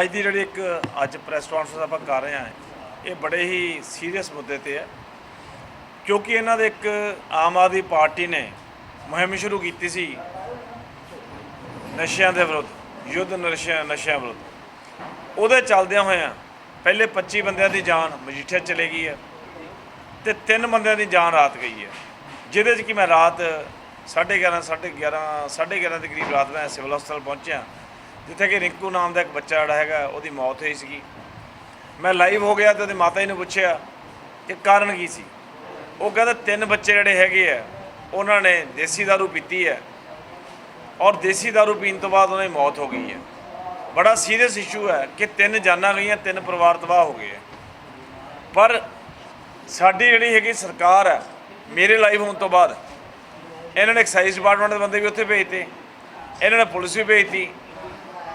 ਅੱਜ ਦੀ ਜਿਹੜੀ ਇੱਕ, ਅੱਜ ਪ੍ਰੈਸ ਕਾਨਫਰੰਸ ਆਪਾਂ ਕਰ ਰਹੇ ਹਾਂ, ਇਹ ਬੜੇ ਹੀ ਸੀਰੀਅਸ ਮੁੱਦੇ ਤੇ ਹੈ। ਕਿਉਂਕਿ ਇਹਨਾਂ ਦੇ ਇੱਕ ਆਮ ਆਦਮੀ ਪਾਰਟੀ ਨੇ ਮੁਹਿੰਮ ਸ਼ੁਰੂ ਕੀਤੀ ਸੀ ਨਸ਼ਿਆਂ ਦੇ ਵਿਰੁੱਧ, ਯੁੱਧ ਨਸ਼ਿਆਂ ਨਸ਼ਿਆਂ ਵਿਰੁੱਧ। ਉਹਦੇ ਚੱਲਦਿਆਂ ਹੋਇਆਂ ਪਹਿਲੇ 25 ਬੰਦਿਆਂ ਦੀ ਜਾਨ ਮਜੀਠੀਆ ਚਲੇ ਗਈ ਹੈ ਤੇ ਤਿੰਨ ਬੰਦਿਆਂ ਦੀ ਜਾਨ ਰਾਤ ਗਈ ਹੈ। ਜਿਹਦੇ 'ਚ ਕਿ ਮੈਂ ਰਾਤ 11:30 11:30 11:30 ਦੇ ਕਰੀਬ ਰਾਤ ਮੈਂ ਸਿਵਲ ਹਸਪਤਾਲ ਪਹੁੰਚਿਆ। ਜਿੱਥੇ ਕਿ ਰਿੰਕੂ ਨਾਮ ਦਾ ਇੱਕ ਬੱਚਾ ਜਿਹੜਾ ਹੈਗਾ ਉਹਦੀ ਮੌਤ ਹੋਈ ਸੀਗੀ ਮੈਂ ਲਾਈਵ ਹੋ ਗਿਆ ਤੇ ਉਹਦੀ ਮਾਤਾ ਜੀ ਨੂੰ ਪੁੱਛਿਆ ਕਿ ਕਾਰਨ ਕੀ ਸੀ ਉਹ ਕਹਿੰਦਾ ਤਿੰਨ ਬੱਚੇ ਜਿਹੜੇ ਹੈਗੇ ਆ ਉਹਨਾਂ ਨੇ ਦੇਸੀ दारू ਪੀਤੀ ਹੈ ਔਰ ਦੇਸੀ दारू ਪੀਣ ਤੋਂ ਬਾਅਦ ਉਹਨਾਂ ਦੀ ਮੌਤ ਹੋ ਗਈ ਹੈ ਬੜਾ ਸੀਰੀਅਸ ਇਸ਼ੂ ਹੈ ਕਿ ਤਿੰਨ ਜਾਨਾਂ ਗਈਆਂ ਤਿੰਨ ਪਰਿਵਾਰ ਤਬਾਹ ਹੋ ਗਏ ਹੈ ਪਰ ਸਾਡੀ ਜਿਹੜੀ ਹੈਗੀ ਸਰਕਾਰ ਹੈ ਮੇਰੇ ਲਾਈਵ ਹੋਣ ਤੋਂ ਬਾਅਦ ਇਹਨਾਂ ਨੇ ਐਕਸਾਈਜ਼ ਡਿਪਾਰਟਮੈਂਟ ਦੇ ਬੰਦੇ ਵੀ ਉੱਥੇ ਭੇਜਤੇ ਇਹਨਾਂ ਨੇ ਪੁਲਿਸ ਵੀ ਭੇਜਤੀ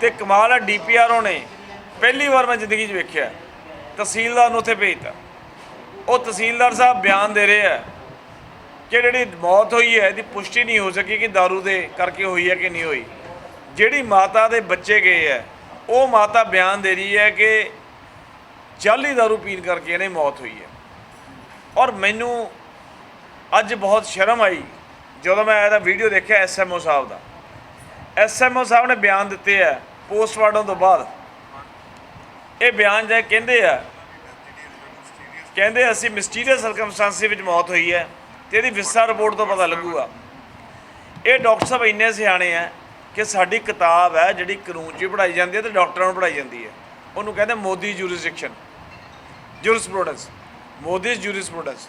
ਤੇ ਕਮਾਲ ਹੈ ਡੀਪੀਆਰਓ ਨੇ ਪਹਿਲੀ ਵਾਰ ਮੈਂ ਜ਼ਿੰਦਗੀ 'ਚ ਵੇਖਿਆ ਤਹਿਸੀਲਦਾਰ ਨੂੰ ਉੱਥੇ ਭੇਜਤਾ ਉਹ ਤਹਿਸੀਲਦਾਰ ਸਾਹਿਬ ਬਿਆਨ ਦੇ ਰਹੇ ਆ ਕਿ ਜਿਹੜੀ ਮੌਤ ਹੋਈ ਹੈ ਇਹਦੀ ਪੁਸ਼ਟੀ ਨਹੀਂ ਹੋ ਸਕੀ ਕਿ दारू ਦੇ ਕਰਕੇ ਹੋਈ ਹੈ ਕਿ ਨਹੀਂ ਹੋਈ ਜਿਹੜੀ ਮਾਤਾ ਦੇ ਬੱਚੇ ਗਏ ਹੈ ਉਹ ਮਾਤਾ ਬਿਆਨ ਦੇ ਰਹੀ ਹੈ ਕਿ ਜਾਲੀ दारू ਪੀਣ ਕਰਕੇ ਇਹਨੇ ਮੌਤ ਹੋਈ ਹੈ ਔਰ ਮੈਨੂੰ ਅੱਜ ਬਹੁਤ ਸ਼ਰਮ ਆਈ ਜਦੋਂ ਮੈਂ ਇਹਦਾ ਵੀਡੀਓ ਦੇਖਿਆ ਐਸਐਮਓ ਸਾਹਿਬ ਦਾ ਐਸਐਮਓ ਸਾਹਿਬ ਨੇ ਬਿਆਨ ਦਿੱਤੇ ਆ ਪੋਸਟਮਾਰਟਮ ਤੋਂ ਬਾਅਦ। ਇਹ ਬਿਆਨ ਜੇ ਕਹਿੰਦੇ ਆ, ਕਹਿੰਦੇ ਅਸੀਂ ਮਿਸਟੀਰੀਅਸ ਸਰਕਮਸਟੈਂਸੀ ਵਿੱਚ ਮੌਤ ਹੋਈ ਹੈ ਤੇ ਇਹਦੀ ਵਿਸਾ ਰਿਪੋਰਟ ਤੋਂ ਪਤਾ ਲੱਗੂਗਾ। ਇਹ ਡਾਕਟਰ ਸਾਹਿਬ ਇੰਨੇ ਸਿਆਣੇ ਆ ਕਿ ਸਾਡੀ ਕਿਤਾਬ ਹੈ ਜਿਹੜੀ ਕਾਨੂੰਨ 'ਚ ਵੀ ਪੜ੍ਹਾਈ ਜਾਂਦੀ ਹੈ ਤੇ ਡਾਕਟਰਾਂ ਨੂੰ ਪੜ੍ਹਾਈ ਜਾਂਦੀ ਹੈ। ਉਹਨੂੰ ਕਹਿੰਦੇ Modi jurisdiction jurisprudence Modi jurisprudence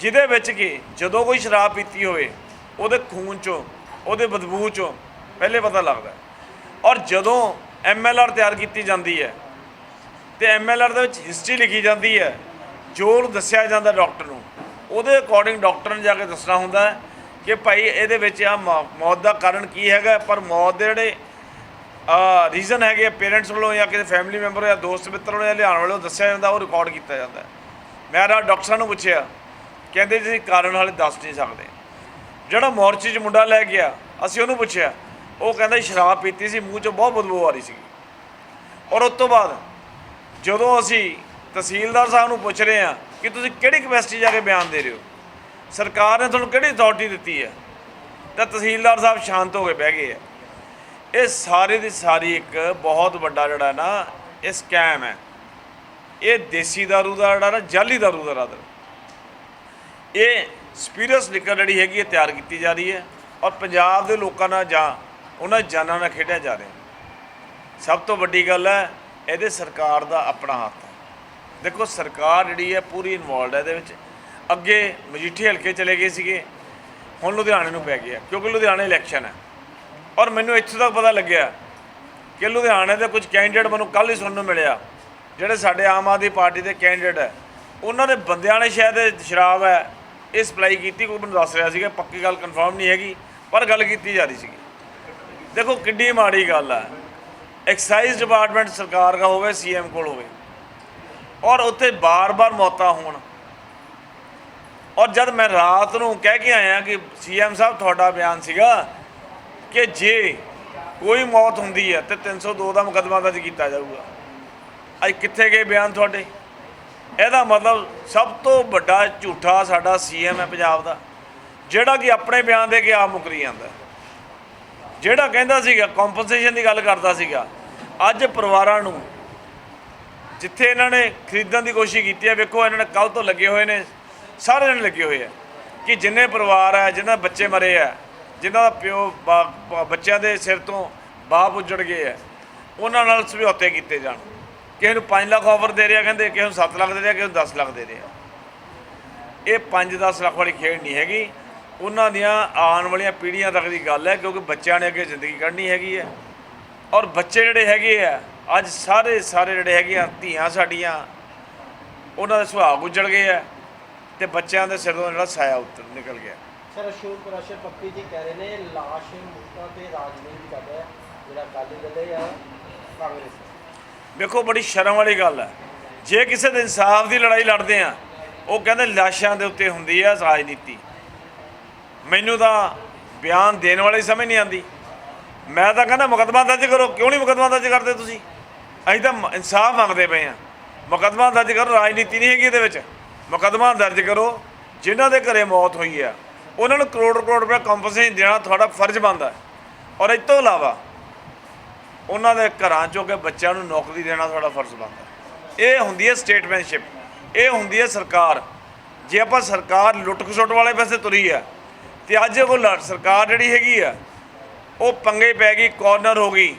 ਜਿਹਦੇ ਵਿੱਚ ਕਿ ਜਦੋਂ ਕੋਈ ਸ਼ਰਾਬ ਪੀਤੀ ਹੋਵੇ, ਉਹਦੇ ਖੂਨ 'ਚੋਂ, ਉਹਦੇ ਬਦਬੂ 'ਚੋਂ ਪਹਿਲੇ ਪਤਾ ਲੱਗਦਾ ਔਰ ਜਦੋਂ ਐਮਐਲਆਰ ਤਿਆਰ ਕੀਤੀ ਜਾਂਦੀ ਹੈ, ਤੇ ਐਮਐਲਆਰ ਦੇ ਵਿੱਚ ਹਿਸਟਰੀ ਲਿਖੀ ਜਾਂਦੀ ਹੈ ਜੋ ਉਹਨੂੰ ਦੱਸਿਆ ਜਾਂਦਾ ਡਾਕਟਰ ਨੂੰ। ਉਹਦੇ ਅਕੋਰਡਿੰਗ ਡਾਕਟਰ ਨੇ ਜਾ ਕੇ ਦੱਸਣਾ ਹੁੰਦਾ ਕਿ ਭਾਈ ਇਹਦੇ ਵਿੱਚ ਆ ਮੌਤ ਦਾ ਕਾਰਨ ਕੀ ਹੈਗਾ, ਪਰ ਮੌਤ ਦੇ ਜਿਹੜੇ ਰੀਜ਼ਨ ਹੈਗੇ ਪੇਰੈਂਟਸ ਵੱਲੋਂ ਜਾਂ ਕਿਸੇ ਫੈਮਿਲੀ ਮੈਂਬਰ ਜਾਂ ਦੋਸਤ ਮਿੱਤਰ ਵੱਲੋਂ ਜਾਂ ਲਿਆਉਣ ਵੱਲੋਂ ਦੱਸਿਆ ਜਾਂਦਾ, ਉਹ ਰਿਕਾਰਡ ਕੀਤਾ ਜਾਂਦਾ ਮੈਂ ਰਾ ਡਾਕਟਰਾਂ ਨੂੰ ਪੁੱਛਿਆ, ਕਹਿੰਦੇ ਜੀ ਕਾਰਨ ਹਾਲੇ ਦੱਸ ਨਹੀਂ ਸਕਦੇ। ਜਿਹੜਾ ਮੋਰਚੇ 'ਚ ਮੁੰਡਾ ਲੈ ਗਿਆ, ਅਸੀਂ ਉਹਨੂੰ ਪੁੱਛਿਆ ਉਹ ਕਹਿੰਦਾ ਜੀ ਸ਼ਰਾਬ ਪੀਤੀ ਸੀ ਮੂੰਹ 'ਚੋਂ ਬਹੁਤ ਬਦਬੂ ਆ ਰਹੀ ਸੀ ਔਰ ਉਸ ਤੋਂ ਬਾਅਦ ਜਦੋਂ ਅਸੀਂ ਤਹਿਸੀਲਦਾਰ ਸਾਹਿਬ ਨੂੰ ਪੁੱਛ ਰਹੇ ਹਾਂ ਕਿ ਤੁਸੀਂ ਕਿਹੜੀ ਕਪੈਸਿਟੀ ਜਾ ਕੇ ਬਿਆਨ ਦੇ ਰਹੇ ਹੋ ਸਰਕਾਰ ਨੇ ਤੁਹਾਨੂੰ ਕਿਹੜੀ ਅਥਾਰਟੀ ਦਿੱਤੀ ਹੈ ਤਾਂ ਤਹਿਸੀਲਦਾਰ ਸਾਹਿਬ ਸ਼ਾਂਤ ਹੋ ਕੇ ਬਹਿ ਗਏ ਆ ਇਹ ਸਾਰੇ ਦੀ ਸਾਰੀ ਇੱਕ ਬਹੁਤ ਵੱਡਾ ਜਿਹੜਾ ਨਾ ਇਹ ਸਕੈਮ ਹੈ ਇਹ ਦੇਸੀ दारू ਦਾ ਜਿਹੜਾ ਨਾ ਜਾਲੀ दारू ਦਾ ਰਾਦਰ ਇਹ ਸਪੀਰੀਅਸ ਲਿਕਰ ਜਿਹੜੀ ਹੈਗੀ ਹੈ ਤਿਆਰ ਕੀਤੀ ਜਾ ਰਹੀ ਹੈ ਔਰ ਪੰਜਾਬ ਦੇ ਲੋਕਾਂ ਨਾਲ ਜਾਂ ਉਹਨਾਂ ਜਾਨਾਂ ਨਾਲ ਖੇਡਿਆ ਜਾ ਰਿਹਾ। ਸਭ ਤੋਂ ਵੱਡੀ ਗੱਲ ਹੈ, ਇਹਦੇ ਸਰਕਾਰ ਦਾ ਆਪਣਾ ਹੱਥ ਹੈ। ਦੇਖੋ, ਸਰਕਾਰ ਜਿਹੜੀ ਹੈ ਪੂਰੀ ਇਨਵੋਲਡ ਹੈ, ਇਹਦੇ ਵਿੱਚ ਅੱਗੇ ਮਜੀਠੀ ਹਲਕੇ ਚਲੇ ਗਏ ਸੀਗੇ, ਹੁਣ ਲੁਧਿਆਣੇ ਨੂੰ ਪੈ ਗਿਆ ਕਿਉਂਕਿ ਲੁਧਿਆਣੇ ਇਲੈਕਸ਼ਨ ਹੈ। ਔਰ ਮੈਨੂੰ ਇੱਥੋਂ ਤੱਕ ਪਤਾ ਲੱਗਿਆ ਕਿ ਲੁਧਿਆਣੇ ਦੇ ਕੁਝ ਕੈਂਡੀਡੇਟ ਮੈਨੂੰ ਕੱਲ੍ਹ ਹੀ ਸੁਣਨ ਨੂੰ ਮਿਲਿਆ, ਜਿਹੜੇ ਸਾਡੇ ਆਮ ਆਦਮੀ ਪਾਰਟੀ ਦੇ ਕੈਂਡੀਡੇਟ ਹੈ। ਉਹਨਾਂ ਦੇ ਬੰਦਿਆਂ ਨੇ ਸ਼ਾਇਦ ਇਹ ਸ਼ਰਾਬ ਹੈ, ਇਹ ਸਪਲਾਈ ਕੀਤੀ, ਕੋਈ ਮੈਨੂੰ ਦੱਸ ਰਿਹਾ ਸੀਗਾ, ਪੱਕੀ ਗੱਲ ਕਨਫਰਮ ਨਹੀਂ ਹੈਗੀ, ਪਰ ਗੱਲ ਕੀਤੀ ਜਾ ਰਹੀ ਸੀਗੀ। ਦੇਖੋ ਕਿੰਨੀ ਮਾੜੀ ਗੱਲ ਹੈ ਐਕਸਾਈਜ਼ ਡਿਪਾਰਟਮੈਂਟ ਸਰਕਾਰ ਦਾ ਹੋਵੇ ਸੀਐਮ ਕੋਲ ਹੋਵੇ। ਔਰ ਉੱਥੇ ਬਾਰ-ਬਾਰ ਮੌਤਾਂ ਹੋਣ। ਔਰ ਜਦ ਮੈਂ ਰਾਤ ਨੂੰ ਕਹਿ ਕੇ ਆਇਆ ਕਿ ਸੀਐਮ ਸਾਹਿਬ, ਤੁਹਾਡਾ ਬਿਆਨ ਸੀਗਾ ਕਿ ਜੇ ਕੋਈ ਮੌਤ ਹੁੰਦੀ ਹੈ, ਤੇ 302 ਦਾ ਮੁਕੱਦਮਾ ਦਰਜ ਕੀਤਾ ਜਾਊਗਾ। ਅੱਜ ਕਿੱਥੇ ਗਏ ਬਿਆਨ ਤੁਹਾਡੇ? ਇਹਦਾ ਮਤਲਬ ਸਭ ਤੋਂ ਵੱਡਾ ਝੂਠਾ ਸਾਡਾ ਸੀਐਮ ਹੈ ਪੰਜਾਬ ਦਾ, ਜਿਹੜਾ ਕਿ ਆਪਣੇ ਬਿਆਨ ਦੇ ਕੇ ਆਪ ਮੁਕਰੀ ਜਾਂਦਾ। ਜਿਹੜਾ ਕਹਿੰਦਾ ਸੀਗਾ ਕੰਪਨਸੇਸ਼ਨ ਦੀ ਗੱਲ ਕਰਦਾ ਸੀਗਾ, ਅੱਜ ਪਰਿਵਾਰਾਂ ਨੂੰ ਜਿੱਥੇ ਇਹਨਾਂ ਨੇ ਖਰੀਦਣ ਦੀ ਕੋਸ਼ਿਸ਼ ਕੀਤੀ ਹੈ, ਵੇਖੋ ਇਹਨਾਂ ਨੇ ਕੱਲ ਤੋਂ ਲੱਗੇ ਹੋਏ ਨੇ ਸਾਰੇ ਜਣੇ ਲੱਗੇ ਹੋਏ ਆ ਕਿ ਜਿੰਨੇ ਪਰਿਵਾਰ ਹੈ ਜਿਨ੍ਹਾਂ ਦੇ ਬੱਚੇ ਮਰੇ ਆ ਜਿਨ੍ਹਾਂ ਦਾ ਪਿਓ ਬਾ- ਬੱਚਿਆਂ ਦੇ ਸਿਰ ਤੋਂ ਬਾਪ ਉੱਜੜ ਗਏ ਆ, ਉਹਨਾਂ ਨਾਲ ਸਮਝੌਤੇ ਕੀਤੇ ਜਾਣ। ਕਿਸੇ ਨੂੰ 5 ਲੱਖ ਆਫਰ ਦੇ ਰਿਹਾ, ਕਹਿੰਦੇ ਕਿਸੇ ਨੂੰ 7 ਲੱਖ ਦੇ ਰਿਹਾ, ਕਿਸੇ ਨੂੰ 10 ਲੱਖ ਦੇ ਰਿਹਾ। ਇਹ 5-10 ਲੱਖ ਵਾਲੀ ਖੇਡ ਨਹੀਂ ਹੈਗੀ। ਉਹਨਾਂ ਦੀਆਂ ਆਉਣ ਵਾਲੀਆਂ ਪੀੜ੍ਹੀਆਂ ਤੱਕ ਦੀ ਗੱਲ ਹੈ ਕਿਉਂਕਿ ਬੱਚਿਆਂ ਨੇ ਅੱਗੇ ਜ਼ਿੰਦਗੀ ਕੱਢਣੀ ਹੈਗੀ ਹੈ। ਔਰ ਬੱਚੇ ਜਿਹੜੇ ਹੈਗੇ ਆ ਅੱਜ ਸਾਰੇ ਸਾਰੇ ਜਿਹੜੇ ਹੈਗੇ ਆ ਧੀਆਂ ਸਾਡੀਆਂ ਉਹਨਾਂ ਦੇ ਸੁਹਾਗ ਉੱਜੜ ਗਏ ਆ ਤੇ ਬੱਚਿਆਂ ਦੇ ਸਿਰ ਤੋਂ ਜਿਹੜਾ ਸਾਇਆ ਉੱਤਰ ਨਿਕਲ ਗਿਆ। ਸਰ ਅਸ਼ੋਕ ਪ੍ਰਸ਼ਰ ਪੱਪੀ ਜੀ ਕਹਿ ਰਹੇ ਨੇ ਲਾਸ਼ ਮੁੱਕਾਂ ਤੇ ਰਾਜਨੀਤੀ ਕਰ ਰਿਹਾ ਜਿਹੜਾ ਅਕਾਲੀ ਦਲ ਹੈ ਜਾਂ ਕਾਂਗਰਸ ਵੇਖੋ ਬੜੀ ਸ਼ਰਮ ਵਾਲੀ ਗੱਲ ਹੈ। ਜੇ ਕਿਸੇ ਦੇ ਇਨਸਾਫ ਦੀ ਲੜਾਈ ਲੜਦੇ ਆ ਉਹ ਕਹਿੰਦੇ ਲਾਸ਼ਾਂ ਦੇ ਉੱਤੇ ਹੁੰਦੀ ਹੈ ਰਾਜਨੀਤੀ। ਮੈਨੂੰ ਤਾਂ ਬਿਆਨ ਦੇਣ ਵਾਲੀ ਸਮਝ ਨਹੀਂ ਆਉਂਦੀ। ਮੈਂ ਤਾਂ ਕਹਿੰਦਾ, ਮੁਕੱਦਮਾ ਦਰਜ ਕਰੋ। ਕਿਉਂ ਨਹੀਂ ਮੁਕੱਦਮਾ ਦਰਜ ਕਰਦੇ ਤੁਸੀਂ? ਅਸੀਂ ਤਾਂ ਇਨਸਾਫ ਮੰਗਦੇ ਪਏ ਆ ਮੁਕੱਦਮਾ ਦਰਜ ਕਰੋ, ਰਾਜਨੀਤੀ ਨਹੀਂ ਹੈਗੀ ਇਹਦੇ ਵਿੱਚ। ਮੁਕੱਦਮਾ ਦਰਜ ਕਰੋ, ਜਿਨ੍ਹਾਂ ਦੇ ਘਰੇ ਮੌਤ ਹੋਈ ਆ। ਉਹਨਾਂ ਨੂੰ ਕਰੋੜ ਕਰੋੜ ਰੁਪਏ ਕੰਪਨਸੇਸ਼ਨ ਦੇਣਾ ਤੁਹਾਡਾ ਫਰਜ਼ ਬਣਦਾ ਹੈ। ਔਰ ਇਸ ਤੋਂ ਇਲਾਵਾ, ਉਹਨਾਂ ਦੇ ਘਰਾਂ ਚੋਂ ਕੇ ਬੱਚਿਆਂ ਨੂੰ ਨੌਕਰੀ ਦੇਣਾ ਤੁਹਾਡਾ ਫਰਜ਼ ਬਣਦਾ ਇਹ ਹੁੰਦੀ ਹੈ ਸਟੇਟਮੈਂਟਸ਼ਿਪ ਇਹ ਹੁੰਦੀ ਹੈ ਸਰਕਾਰ। ਜੇ ਆਪਾਂ ਸਰਕਾਰ ਲੁੱਟ ਖਸੁੱਟ ਵਾਲੇ ਪਾਸੇ ਤੁਰੀ ਹੈ ਤੇ ਅੱਜ ਉਹ ਲ- ਸਰਕਾਰ ਜਿਹੜੀ ਹੈਗੀ ਆ, ਉਹ ਪੰਗੇ ਪੈ ਗਈ ਕਾਰਨਰ ਹੋ ਗਈ।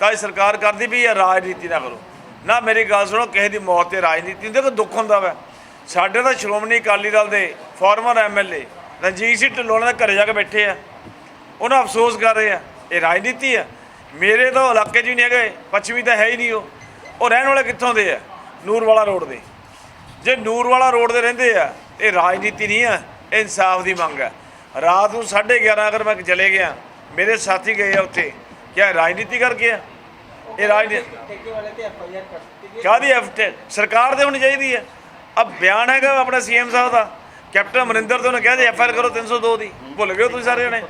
ਤਾਂ ਇਹ ਸਰਕਾਰ ਕਰਦੀ ਵੀ ਆ, ਰਾਜਨੀਤੀ ਨਾ ਕਰੋ। ਨਾ ਮੇਰੀ ਗੱਲ ਸੁਣੋ, ਕਿਸੇ ਦੀ ਮੌਤ ਤੇ ਰਾਜਨੀਤੀ ਹੁੰਦੀ ਕੋਈ ਦੁੱਖ ਹੁੰਦਾ ਵਾ। ਸਾਡੇ ਤਾਂ ਸ਼੍ਰੋਮਣੀ ਅਕਾਲੀ ਦਲ ਦੇ ਫਾਰਮਰ ਐਮਐਲਏ ਰਣਜੀਤ ਸਿੰਘ ਢਿੱਲੋਂ ਦੇ ਘਰੇ ਜਾ ਕੇ ਬੈਠੇ ਆ। ਉਹਨਾਂ ਅਫਸੋਸ ਕਰ ਰਹੇ ਆ, ਇਹ ਰਾਜਨੀਤੀ ਆ। ਮੇਰੇ ਤਾਂ ਇਲਾਕੇ 'ਚ ਵੀ ਨਹੀਂ ਹੈਗੇ, ਪੱਛਮੀ ਤਾਂ ਹੈ ਹੀ ਨਹੀਂ ਉਹ। ਉਹ ਰਹਿਣ ਵਾਲੇ ਕਿੱਥੋਂ ਦੇ ਆ? ਨੂਰਵਾਲਾ ਰੋਡ ਦੇ। ਜੇ ਨੂਰਵਾਲਾ ਰੋਡ ਦੇ ਰਹਿੰਦੇ ਆ, ਇਹ ਰਾਜਨੀਤੀ ਨਹੀਂ ਆ, ਇਹ ਇਨਸਾਫ ਦੀ ਮੰਗ ਆ। ਰਾਤ ਨੂੰ 11:30 ਅਗਰ ਮੈਂ ਚਲੇ ਗਿਆ, ਮੇਰੇ ਸਾਥੀ ਗਏ ਆ ਉੱਥੇ। ਕਿਆ, ਰਾਜਨੀਤੀ ਕਰਕੇ ਆ? ਇਹ ਰਾਜਨੀਤੀ ਠੇਕੇ ਐਫ ਸਰਕਾਰ ਦੇ ਹੋਣੀ ਚਾਹੀਦੀ ਹੈ। ਅਬ ਬਿਆਨ ਹੈਗਾ ਆਪਣੇ ਸੀਐਮ ਸਾਹਿਬ ਦਾ। ਕੈਪਟਨ ਅਮਰਿੰਦਰ ਤੋਂ ਨੇ ਕਿਹਾ ਜੀ ਐਫਆਈਆਰ ਕਰੋ 302 ਦੀ ਭੁੱਲ ਗਏ ਹੋ ਤੁਸੀਂ ਸਾਰੇ ਜਣੇ?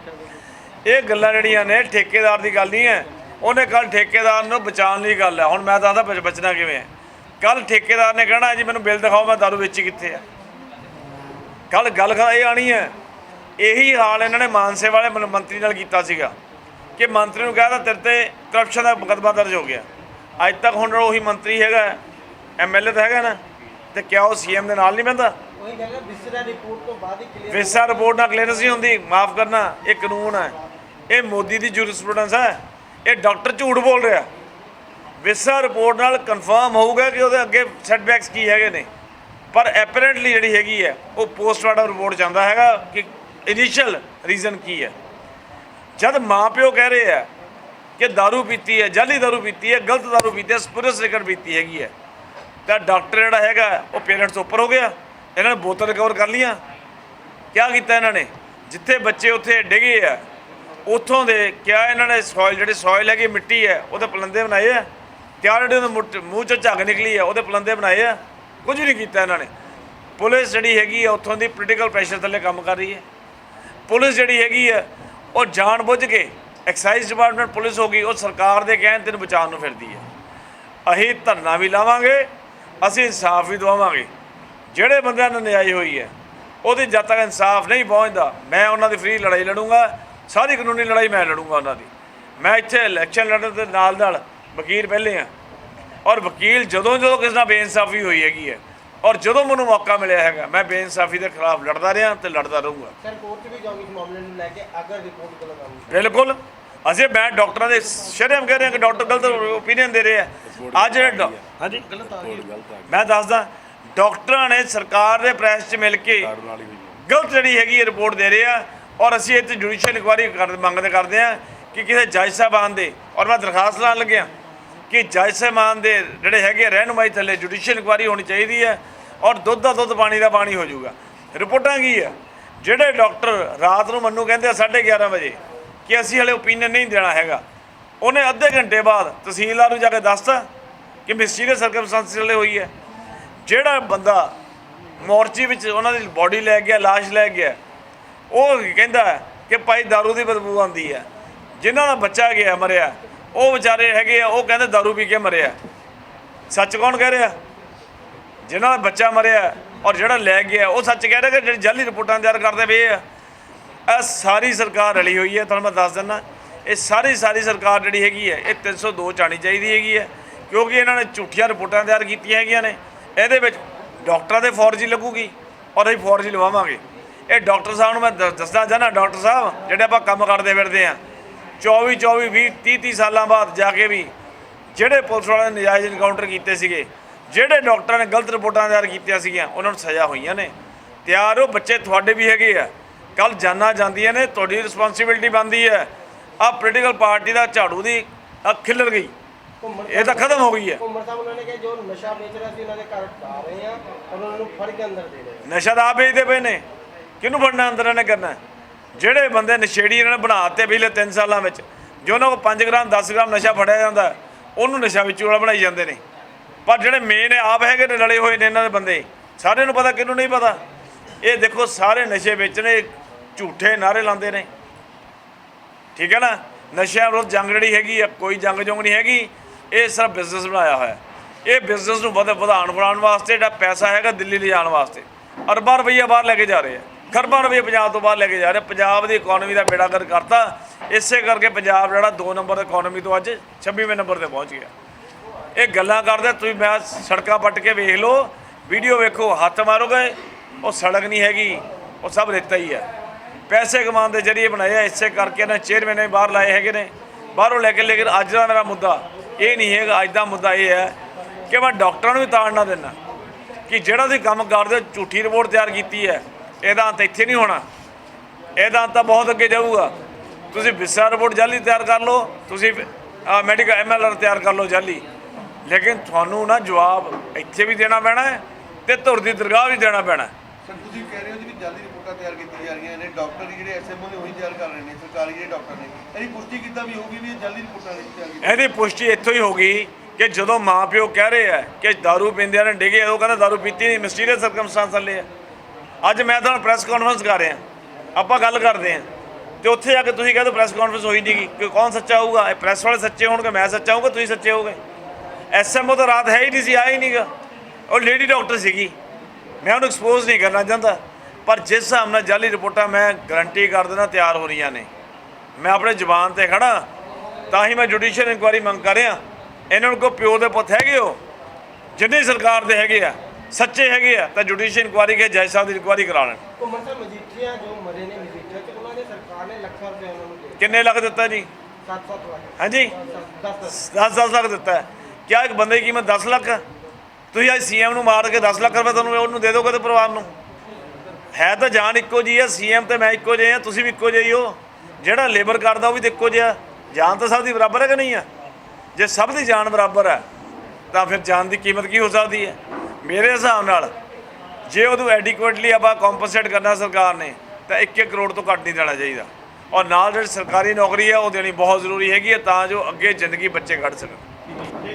ਇਹ ਗੱਲਾਂ ਜਿਹੜੀਆਂ ਨੇ, ਠੇਕੇਦਾਰ ਦੀ ਗੱਲ ਨਹੀਂ ਹੈ। ਉਹਨੇ ਕੱਲ ਠੇਕੇਦਾਰ ਨੂੰ ਬਚਾਉਣ ਲਈ ਗੱਲ ਹੈ। ਹੁਣ ਮੈਂ ਦੱਸਦਾ ਬਚਣਾ ਕਿਵੇਂ ਹੈ? ਕੱਲ ਠੇਕੇਦਾਰ ਨੇ ਕਹਿਣਾ, ਜੀ ਮੈਨੂੰ ਬਿੱਲ ਦਿਖਾਓ, ਮੈਂ ਦਾਰੂ ਵੇਚੀ ਕਿੱਥੇ ਆ? ਕੱਲ ਗੱਲ ਇਹ ਆਣੀ ਹੈ। ਇਹੀ ਹਾਲ ਇਹਨਾਂ ਨੇ ਮਾਨਸੇ ਵਾਲੇ ਮੰਤਰੀ ਨਾਲ ਕੀਤਾ ਸੀਗਾ ਕਿ ਮੰਤਰੀ ਨੂੰ ਕਹਿਦਾ ਤੇਰੇ ਤੇ ਕਰਪਸ਼ਨ ਦਾ ਮੁਕੱਦਮਾ ਦਰਜ ਹੋ ਗਿਆ। ਅੱਜ ਤੱਕ ਹੁਣ ਉਹੀ ਮੰਤਰੀ ਹੈਗਾ ਐਮਐਲਏ ਤਾਂ ਹੈਗਾ ਨਾ ਤੇ ਕਿਆ ਉਹ ਸੀਐਮ ਦੇ ਨਾਲ ਨਹੀਂ ਬੰਦਾ ਉਹੀ ਵਿਸਰਾ ਰਿਪੋਰਟ ਤੋਂ ਬਾਅਦ ਹੀ ਕਲੀਅਰ ਰਿਪੋਰਟ ਨਾਲ ਕਲੀਅਰੈਂਸ ਨਹੀਂ ਹੁੰਦੀ ਮਾਫ ਕਰਨਾ ਇਹ ਕਾਨੂੰਨ ਹੈ। ਇਹ ਮੋਦੀ ਦੀ ਜੁਰਿਸਪ੍ਰੂਡੈਂਸ ਹੈ। ਇਹ ਡਾਕਟਰ ਝੂਠ ਬੋਲ ਰਿਹਾ। ਵਿਸਾ ਰਿਪੋਰਟ ਨਾਲ ਕਨਫਰਮ ਹੋਊਗਾ ਕਿ ਉਹਦੇ ਅੱਗੇ ਸੈਟਬੈਕਸ ਕੀ ਹੈਗੇ ਨੇ। ਪਰ ਐਪਰੈਂਟਲੀ ਜਿਹੜੀ ਹੈਗੀ ਹੈ ਉਹ ਪੋਸਟਮਾਰਟਮ ਰਿਪੋਰਟ ਜਾਂਦਾ ਹੈਗਾ ਕਿ ਇਨੀਸ਼ੀਅਲ ਰੀਜ਼ਨ ਕੀ ਹੈ ਜਦ ਮਾਪਿਓ ਕਹਿ ਰਹੇ ਆ ਕਿ दारू ਪੀਤੀ ਹੈ ਜਾਲੀ दारू ਪੀਤੀ ਹੈ ਗਲਤ दारू ਪੀਤੀ ਹੈ ਸਪੁਰਸ ਰਿਕਰ ਪੀਤੀ ਹੈਗੀ ਹੈ ਤਾਂ ਡਾਕਟਰ ਜਿਹੜਾ ਹੈਗਾ ਉਹ ਪੇਰੈਂਟਸ ਤੋਂ ਉੱਪਰ ਹੋ ਗਿਆ ਇਹਨਾਂ ਨੇ ਬੋਤਲ ਰਿਕਵਰ ਕਰ ਲੀਆਂ ਕਿਆ ਕੀਤਾ ਇਹਨਾਂ ਨੇ ਜਿੱਥੇ ਬੱਚੇ ਉੱਥੇ ਡਿੱਗੇ ਆ ਉੱਥੋਂ ਦੇ ਕਿਆ ਇਹਨਾਂ ਨੇ ਸੋਇਲ ਜਿਹੜੀ ਸੋਇਲ ਹੈਗੀ ਮਿੱਟੀ ਹੈ ਉਹਦੇ ਪਲੰਦੇ ਬਣਾਏ ਆ ਕਿਆ ਜਿਹੜੇ ਉਹਦੇ ਮੁੱਠ- ਮੂੰਹ ਚੋਂ ਝੱਗ ਨਿਕਲੀ ਆ ਉਹਦੇ ਪਲੰਦੇ ਬਣਾਏ ਆ ਕੁਝ ਨਹੀਂ ਕੀਤਾ ਇਹਨਾਂ ਨੇ ਪੁਲਿਸ ਜਿਹੜੀ ਹੈਗੀ ਆ ਉੱਥੋਂ ਦੀ ਪੋਲੀਟੀਕਲ ਪ੍ਰੈਸ਼ਰ ਥੱਲੇ ਕੰਮ ਕਰ ਰਹੀ ਹੈ ਪੁਲਿਸ ਜਿਹੜੀ ਹੈਗੀ ਆ, ਉਹ ਜਾਣ ਬੁੱਝ ਕੇ ਐਕਸਾਈਜ਼ ਡਿਪਾਰਟਮੈਂਟ ਪੁਲਿਸ ਹੋ ਗਈ, ਉਹ ਸਰਕਾਰ ਦੇ ਕਹਿਣ ਤੇ ਬਚਾਉਣ ਨੂੰ ਫਿਰਦੀ ਹੈ ਅਸੀਂ ਧਰਨਾ ਵੀ ਲਾਵਾਂਗੇ, ਅਸੀਂ ਇਨਸਾਫ ਵੀ ਦਵਾਵਾਂਗੇ। ਜਿਹੜੇ ਬੰਦਿਆਂ ਨੂੰ ਨਿਆਈ ਹੋਈ ਹੈ ਉਹਦੀ ਜਦ ਤੱਕ ਇਨਸਾਫ ਨਹੀਂ ਪਹੁੰਚਦਾ, ਮੈਂ ਉਹਨਾਂ ਦੀ ਫ੍ਰੀ ਲੜਾਈ ਲੜੂੰਗਾ, ਸਾਰੀ ਕਾਨੂੰਨੀ ਲੜਾਈ ਮੈਂ ਲੜੂੰਗਾ ਉਹਨਾਂ ਦੀ। ਮੈਂ ਇੱਥੇ ਇਲੈਕਸ਼ਨ ਲੜਨ ਦੇ ਨਾਲ ਨਾਲ ਵਕੀਲ ਪਹਿਲੇ ਆ। ਔਰ ਵਕੀਲ ਜਦੋਂ ਜਦੋਂ ਕਿਸੇ ਨਾਲ ਬੇਇਨਸਾਫੀ ਹੋਈ ਹੈਗੀ ਹੈ ਔਰ ਜਦੋਂ ਮੈਨੂੰ ਮੌਕਾ ਮਿਲਿਆ ਹੈਗਾ ਮੈਂ ਬੇਇਨਸਾਫੀ ਦੇ ਖਿਲਾਫ ਲੜਦਾ ਰਿਹਾ ਤੇ ਲੜਦਾ ਰਹੂੰਗਾ। ਸਰ ਕੋਰਟ 'ਚ ਵੀ ਜਾਓਗੇ ਇਸ ਮਾਮਲੇ ਨੂੰ ਲੈ ਕੇ ਅਗਰ ਰਿਪੋਰਟ ਗਲਤ ਆਉਂਦੀ ਬਿਲਕੁਲ। ਅਸੀਂ ਮੈਂ ਡਾਕਟਰਾਂ ਦੇ ਸ਼ਰਮ ਕਹਿ ਰਹੇ ਕਿ ਡਾਕਟਰ ਗਲਤ ਓਪੀਨੀਅਨ ਦੇ ਰਹੇ ਆ। ਅੱਜ ਹਾਂਜੀ? ਗਲਤ ਆ ਗਈ। ਮੈਂ ਦੱਸਦਾ ਡਾਕਟਰਾਂ ਨੇ ਸਰਕਾਰ ਦੇ ਪ੍ਰੈਸ 'ਚ ਮਿਲ ਕੇ ਗਲਤ ਜਿਹੜੀ ਹੈਗੀ ਰਿਪੋਰਟ ਦੇ ਰਹੇ ਆ। ਔਰ ਅਸੀਂ ਇੱਥੇ ਜੁਡੀਸ਼ੀਅਲ ਇਨਕੁਆਇਰੀ ਕਰ ਮੰਗਦੇ ਕਰਦੇ ਆ ਕਿ ਕਿਸੇ ਜੱਜ ਸਾਹਿਬਾਨ ਦੇ ਔਰ ਮੈਂ ਦਰਖਾਸਤ ਲਾਉਣ ਲੱਗਿਆ। ਕਿ ਜੱਜ ਸਾਹਿਬਾਨ ਦੇ ਜਿਹੜੇ ਹੈਗੇ ਆ, ਰਹਿਨੁਮਾਈ ਥੱਲੇ ਜੁਡੀਸ਼ੀਅਲ ਇਨਕੁਆਇਰੀ ਹੋਣੀ ਚਾਹੀਦੀ ਹੈ ਔਰ ਦੁੱਧ ਦਾ ਦੁੱਧ ਪਾਣੀ ਦਾ ਪਾਣੀ ਹੋ ਜਾਊਗਾ। ਰਿਪੋਰਟਾਂ ਕੀ ਆ? ਜਿਹੜੇ ਡਾਕਟਰ ਰਾਤ ਨੂੰ ਮੈਨੂੰ ਕਹਿੰਦੇ ਆ 11:30 ਵਜੇ ਕਿ ਅਸੀਂ ਹਲੇ ਓਪੀਨੀਅਨ ਨਹੀਂ ਦੇਣਾ ਹੈਗਾ, ਉਹਨੇ ਅੱਧੇ ਘੰਟੇ ਬਾਅਦ ਤਹਿਸੀਲਦਾਰ ਨੂੰ ਜਾ ਕੇ ਦੱਸਤਾ ਕਿ ਮਿਸਟੀਰੀਅਸ ਸਰਕਮਸਟੈਂਸਿਸ ਵਾਲੇ ਹੋਈ ਹੈ। ਜਿਹੜਾ ਬੰਦਾ ਮੋਰਚੀ ਵਿੱਚ ਉਹਨਾਂ ਦੀ ਬਾਡੀ ਲੈ ਗਿਆ, ਲਾਸ਼ ਲੈ ਗਿਆ, ਉਹ ਕਹਿੰਦਾ ਕਿ ਭਾਈ दारू ਦੀ ਬਦਬੂ ਆਉਂਦੀ ਹੈ। ਜਿਨ੍ਹਾਂ ਦਾ ਬੱਚਾ ਗਿਆ, ਮਰਿਆ ਉਹ ਵਿਚਾਰੇ ਹੈਗੇ ਆ, ਉਹ ਕਹਿੰਦੇ दारू ਪੀ ਕੇ ਮਰਿਆ। ਸੱਚ ਕੌਣ ਕਹਿ ਰਿਹਾ? ਜਿਹਨਾਂ ਦਾ ਬੱਚਾ ਮਰਿਆ ਔਰ ਜਿਹੜਾ ਲੈ ਗਿਆ, ਉਹ ਸੱਚ ਕਹਿ ਰਿਹਾ ਕਿ ਜਿਹੜੀ ਜਾਲੀ ਰਿਪੋਰਟਾਂ ਤਿਆਰ ਕਰਦੇ ਪਏ ਆ। ਇਹ ਸਾਰੀ ਸਰਕਾਰ ਰਲੀ ਹੋਈ ਹੈ, ਤੁਹਾਨੂੰ ਮੈਂ ਦੱਸ ਦਿੰਦਾ। ਇਹ ਸਾਰੀ ਸਾਰੀ ਸਰਕਾਰ ਜਿਹੜੀ ਹੈਗੀ ਹੈ, ਇਹ 302 ਚ ਆਉਣੀ ਚਾਹੀਦੀ ਹੈਗੀ ਹੈ, ਕਿਉਂਕਿ ਇਹਨਾਂ ਨੇ ਝੂਠੀਆਂ ਰਿਪੋਰਟਾਂ ਤਿਆਰ ਕੀਤੀਆਂ ਹੈਗੀਆਂ ਨੇ। ਇਹਦੇ ਵਿੱਚ ਡਾਕਟਰਾਂ ਦੇ ਫੌਰਜੀ ਲੱਗੂਗੀ ਔਰ ਅਸੀਂ ਫੌਰਜੀ ਲਵਾਵਾਂਗੇ। ਇਹ ਡਾਕਟਰ ਸਾਹਿਬ ਨੂੰ ਮੈਂ ਦ- ਦੱਸਣਾ ਚਾਹੁੰਦਾ ਡਾਕਟਰ ਸਾਹਿਬ, ਜਿਹੜੇ ਆਪਾਂ ਕੰਮ ਕਰਦੇ ਫਿਰਦੇ ਆ 24 24 20 30 30 ਸਾਲਾਂ ਬਾਅਦ ਜਾ ਕੇ ਵੀ ਜਿਹੜੇ ਪੁਲਿਸ ਵਾਲਿਆਂ ਨੇ ਨਜਾਇਜ਼ ਇਨਕਾਊਂਟਰ ਕੀਤੇ ਸੀਗੇ ਜਿਹੜੇ ਡਾਕਟਰਾਂ ਨੇ ਗਲਤ ਰਿਪੋਰਟਾਂ ਤਿਆਰ ਕੀਤੀਆਂ ਸੀਗੀਆਂ ਉਹਨਾਂ ਨੂੰ ਸਜ਼ਾ ਹੋਈਆਂ ਨੇ। ਤਿਆਰ ਹੋ ਬੱਚੇ ਤੁਹਾਡੇ ਵੀ ਹੈਗੇ ਆ। ਕੱਲ ਜਾਨਾਂ ਜਾਂਦੀਆਂ ਨੇ ਤੁਹਾਡੀ ਰਿਸਪੌਂਸਿਬਿਲਟੀ ਬਣਦੀ ਹੈ। ਆ ਪੋਲੀਟੀਕਲ ਪਾਰਟੀ ਦਾ ਝਾੜੂ ਦੀ ਖਿਲਰ ਗਈ। ਇਹ ਤਾਂ ਖਤਮ ਹੋ ਗਈ ਹੈ। ਘੁੰਮਣ ਸਾਹਿਬ ਉਹਨਾਂ ਨੇ ਕਿਹਾ ਜੋ ਨਸ਼ਾ ਵੇਚ ਰਿਹਾ ਸੀ ਉਹਨਾਂ ਦੇ ਘਰ ਢਾ ਰਹੇ ਆ ਔਰ ਉਹਨਾਂ ਨੂੰ ਫੜ ਕੇ ਅੰਦਰ ਦੇ ਰਹੇ ਆ। ਨਸ਼ਾ ਤਾਂ ਆਪ ਵੇਚਦੇ ਪਏ ਨੇ। ਕਿਹਨੂੰ ਫੜਨਾ ਅੰਦਰ ਇਹਨੇ ਕਰਨਾ? ਜਿਹੜੇ ਬੰਦੇ ਨਸ਼ੇੜੀ ਇਹਨਾਂ ਨੇ ਬਣਾ ਦਿੱਤੇ ਪਿਛਲੇ 3 ਸਾਲਾਂ ਵਿੱਚ, ਜੋ ਉਹਨਾਂ ਕੋਲ 5 ਗ੍ਰਾਮ 10 ਗ੍ਰਾਮ ਨਸ਼ਾ ਫੜਿਆ ਜਾਂਦਾ, ਉਹਨੂੰ ਨਸ਼ਾ ਵਿੱਚੋਂ ਵਾਲਾ ਬਣਾਈ ਜਾਂਦੇ ਨੇ। ਪਰ ਜਿਹੜੇ ਮੇਨ ਆਪ ਹੈਗੇ ਨੇ, ਰਲੇ ਹੋਏ ਨੇ ਇਹਨਾਂ ਦੇ ਬੰਦੇ, ਸਾਰਿਆਂ ਨੂੰ ਪਤਾ, ਕਿਹਨੂੰ ਨਹੀਂ ਪਤਾ। ਇਹ ਦੇਖੋ, ਸਾਰੇ ਨਸ਼ੇ ਵੇਚਣੇ ਝੂਠੇ ਨਾਰੇ ਲਾਉਂਦੇ ਨੇ। ਠੀਕ ਹੈ ਨਾ? ਨਸ਼ਿਆਂ ਵਿਰੁੱਧ ਜੰਗ ਜਿਹੜੀ ਹੈਗੀ ਆ, ਕੋਈ ਜੰਗ ਜੋਗ ਨਹੀਂ ਹੈਗੀ। ਇਹ ਸਿਰਫ ਬਿਜ਼ਨਸ ਬਣਾਇਆ ਹੋਇਆ ਇਹ ਬਿਜ਼ਨਸ ਨੂੰ ਵਧ ਵਧਾਉਣ ਬਣਾਉਣ ਵਾਸਤੇ ਜਿਹੜਾ ਪੈਸਾ ਹੈਗਾ, ਦਿੱਲੀ ਲਿਜਾਣ ਵਾਸਤੇ। ਅਰਬਾਂ ਰੁਪਈਆ ਬਾਹਰ ਲੈ ਕੇ ਜਾ ਰਹੇ ਆ। ਖਰਬਾਂ ਰੁਪਈਆ ਪੰਜਾਬ ਤੋਂ ਬਾਹਰ ਲੈ ਕੇ ਜਾ ਰਹੇ। ਪੰਜਾਬ ਦੀ ਇਕਨੋਮੀ ਦਾ ਬੇੜਾਗਰ ਕਰਤਾ। ਇਸੇ ਕਰਕੇ ਪੰਜਾਬ ਜਿਹੜਾ 2 ਨੰਬਰ ਇਕਨੋਮੀ ਤੋਂ ਅੱਜ 26ਵੇਂ ਨੰਬਰ ਤੇ ਪਹੁੰਚ ਗਿਆ। ਇਹ ਗੱਲਾਂ ਕਰਦੇ, ਤੁਸੀਂ ਮੈਂ ਸੜਕਾਂ ਪੱਟ ਕੇ ਵੇਖ ਲਓ। ਵੀਡੀਓ ਵੇਖੋ, ਹੱਥ ਮਾਰੋਗੇ ਉਹ ਸੜਕ ਨਹੀਂ ਹੈਗੀ, ਉਹ ਸਭ ਰੇਤਾ ਹੀ ਹੈ। ਪੈਸੇ ਕਮਾਉਣ ਦੇ ਜਰੀਏ ਬਣਾਏ ਆ ਇਸੇ ਕਰਕੇ ਇਹਨਾਂ ਚੇਅਰਮੈਨ ਨੇ ਬਾਹਰ ਲਾਏ ਹੈਗੇ ਨੇ। ਬਾਹਰੋਂ ਲੈ ਕੇ, ਲੇਕਿਨ ਅੱਜ ਦਾ ਮੇਰਾ ਮੁੱਦਾ, ਇਹ ਨਹੀਂ ਹੈਗਾ, ਅੱਜ ਦਾ ਮੁੱਦਾ ਇਹ ਹੈ ਕਿ ਮੈਂ ਡਾਕਟਰਾਂ ਨੂੰ ਵੀ ਤਾੜਨਾ ਦੇਣਾ ਕਿ ਜਿਹੜਾ ਤੁਸੀਂ ਕੰਮ ਕਰਦੇ ਹੋ, ਝੂਠੀ ਰਿਪੋਰਟ ਤਿਆਰ ਕੀਤੀ ਹੈ। ਇਹਦਾ ਅੰਤ ਇੱਥੇ ਨਹੀਂ ਹੋਣਾ ਇਹਦਾ ਅੰਤ ਤਾਂ ਬਹੁਤ ਅੱਗੇ ਜਾਊਗਾ ਤੁਸੀਂ ਵਿਸਾ ਰਿਪੋਰਟ ਜਾਲੀ ਤਿਆਰ ਕਰ ਲਓ ਤੁਸੀਂ ਮੈਡੀਕਲ ਐਮਐਲਆਰ ਤਿਆਰ ਕਰ ਲਓ ਜਾਲੀ ਲੇਕਿਨ ਤੁਹਾਨੂੰ ਨਾ ਜਵਾਬ ਇੱਥੇ ਵੀ ਦੇਣਾ ਪੈਣਾ ਹੈ ਤੇ ਧੁਰ ਦੀ ਦਰਗਾਹ ਵੀ ਦੇਣਾ ਪੈਣਾ ਹੈ। ਸਰ ਤੁਸੀਂ ਕਹਿ ਰਹੇ ਹੋ ਜੀ ਵੀ ਜਲਦੀ ਰਿਪੋਰਟਾਂ ਤਿਆਰ ਕੀਤੀਆਂ ਜਾ ਰਹੀਆਂ ਨੇ ਡਾਕਟਰ ਜਿਹੜੇ ਐਸਐਮਓ ਨੇ ਉਹੀ ਤਿਆਰ ਕਰ ਰਹੇ ਨੇ ਸਰਕਾਰੀ ਜਿਹੜੇ ਡਾਕਟਰ ਨੇ ਇਹਦੀ ਪੁਸ਼ਟੀ ਕਿੱਦਾਂ ਵੀ ਹੋਊਗੀ ਵੀ ਇਹ ਜਲਦੀ ਰਿਪੋਰਟਾਂ ਨਹੀਂ ਤਿਆਰ ਕੀਤੀਆਂ ਇਹਦੀ ਪੁਸ਼ਟੀ ਇੱਥੋਂ ਹੀ ਹੋ ਗਈ ਕਿ ਜਦੋਂ ਮਾਪਿਓ ਕਹਿ ਰਹੇ ਆ ਕਿ दारू ਪੀਂਦਿਆਂ ਨੇ ਡਿੱਗੇ ਉਹ ਕਹਿੰਦਾ दारू ਪੀਤੀ ਨਹੀਂ ਮਿਸਟੀਰੀਅਸ ਸਰਕਮਸਟੈਂਸ ਥੱਲੇ ਆ ਅੱਜ ਮੈਂ ਤੁਹਾਨੂੰ ਪ੍ਰੈਸ ਕਾਨਫਰੰਸ ਕਰ ਰਿਹਾ। ਆਪਾਂ ਗੱਲ ਕਰਦੇ ਹਾਂ। ਤੇ ਉੱਥੇ ਜਾ ਕੇ ਤੁਸੀਂ ਕਹਿੰਦੇ ਪ੍ਰੈਸ ਕਾਨਫਰੰਸ ਹੋਈ ਨਹੀਂ ਕਿ ਕੌਣ ਸੱਚਾ ਹੋਊਗਾ? ਇਹ ਪ੍ਰੈਸ ਵਾਲੇ ਸੱਚੇ ਹੋਣਗੇ, ਮੈਂ ਸੱਚਾ ਹੋਊਗਾ, ਤੁਸੀਂ ਸੱਚੇ ਹੋਗੇ। ਐਸਐਮਓ ਤਾਂ ਰਾਤ ਹੈ ਹੀ ਨਹੀਂ ਸੀ, ਆਇਆ ਹੀ ਨਹੀਂਗਾ ਉਹ ਲੇਡੀ ਡਾਕਟਰ ਸੀਗੀ। ਮੈਂ ਉਹਨੂੰ ਐਕਸਪੋਜ਼ ਨਹੀਂ ਕਰਨਾ ਚਾਹੁੰਦਾ। ਪਰ ਜਿਸ ਹਿਸਾਬ ਨਾਲ ਜਾਲੀ ਰਿਪੋਰਟਾਂ ਮੈਂ ਗਰੰਟੀ ਕਰ ਦੇਣਾ ਤਿਆਰ ਹੋ ਰਹੀਆਂ ਨੇ। ਮੈਂ ਆਪਣੇ ਜ਼ੁਬਾਨ ਤੇ ਖੜਾ। ਤਾਂ ਹੀ ਮੈਂ ਜੁਡੀਸ਼ੀਅਲ ਇਨਕੁਆਇਰੀ ਮੰਗ ਕਰ ਰਿਹਾ। ਇਹਨਾਂ ਨੂੰ ਕੋ ਪਿਓ ਦੇ ਪੁੱਤ ਹੈਗੇ ਹੋ? ਜਿੰਨੇ ਸਰਕਾਰ ਦੇ ਹੈਗੇ ਆ। ਸੱਚੇ ਹੈਗੇ ਆ ਤਾਂ ਜੁਡੀਸ਼ੀਅਲ ਇਨਕੁਆਇਰੀ ਕੇ ਜੱਜ ਸਾਹਿਬ ਦੀ ਇਨਕੁਆਇਰੀ ਕਰਾ ਲੈਣ। ਘੁੰਮਣ ਸਾਹਿਬ ਮਜੀਠੀਆ ਜੋ ਮਰੇ ਨੇ ਮਜੀਠੀਆ ਚ ਉਹਨਾਂ ਨੇ ਸਰਕਾਰ ਨੇ ਲੱਖਾਂ ਰੁਪਏ ਉਹਨਾਂ ਨੂੰ ਦੇ ਕਿੰਨੇ ਲੱਖ ਦਿੱਤਾ ਜੀ? 7-7 ਲੱਖ। ਹਾਂਜੀ। 10 10 10 ਲੱਖ ਦਿੱਤਾ। ਕਿਆ ਇੱਕ ਬੰਦੇ ਦੀ ਕੀਮਤ 10 ਲੱਖ? ਤੁਸੀਂ ਅੱਜ ਸੀਐਮ ਨੂੰ ਮਾਰ ਕੇ 10 ਲੱਖ ਰੁਪਏ ਤੁਹਾਨੂੰ ਉਹਨੂੰ ਦੇ ਦੋਗੇ ਤੇ ਪਰਿਵਾਰ ਨੂੰ? ਹੈ ਤਾਂ ਜਾਨ ਇੱਕੋ ਜੀ ਹੈ ਸੀਐਮ ਤੇ ਮੈਂ ਇੱਕੋ ਜਿਹੇ ਆ ਤੁਸੀਂ ਵੀ ਇੱਕੋ ਜਿਹੇ ਹੀ ਹੋ। ਜਿਹੜਾ ਲੇਬਰ ਕਰਦਾ ਉਹ ਵੀ ਤਾਂ ਇੱਕੋ ਜਿਹਾ। ਜਾਨ ਤਾਂ ਸਭ ਦੀ ਬਰਾਬਰ ਹੈ ਕਿ ਨਹੀਂ ਆ? ਜੇ ਸਭ ਦੀ ਜਾਨ ਬਰਾਬਰ ਹੈ ਤਾਂ ਫਿਰ ਜਾਨ ਦੀ ਕੀਮਤ ਕੀ ਹੋ ਸਕਦੀ ਹੈ? ਮੇਰੇ ਹਿਸਾਬ ਨਾਲ, ਜੇ ਉਹਨੂੰ ਐਡਿਕੁਏਟਲੀ ਆਪਾਂ ਕੰਪਨਸੇਟ ਕਰਨਾ ਸਰਕਾਰ ਨੇ, ਤਾਂ 1-1 ਕਰੋੜ ਤੋਂ ਘੱਟ ਨਹੀਂ ਦੇਣਾ ਚਾਹੀਦਾ। ਔਰ ਨਾਲ ਜਿਹੜੀ ਸਰਕਾਰੀ ਨੌਕਰੀ ਹੈ, ਉਹ ਦੇਣੀ ਬਹੁਤ ਜ਼ਰੂਰੀ ਹੈਗੀ ਹੈ, ਤਾਂ ਜੋ ਅੱਗੇ ਜ਼ਿੰਦਗੀ ਬੱਚੇ ਕੱਢ ਸਕਣ।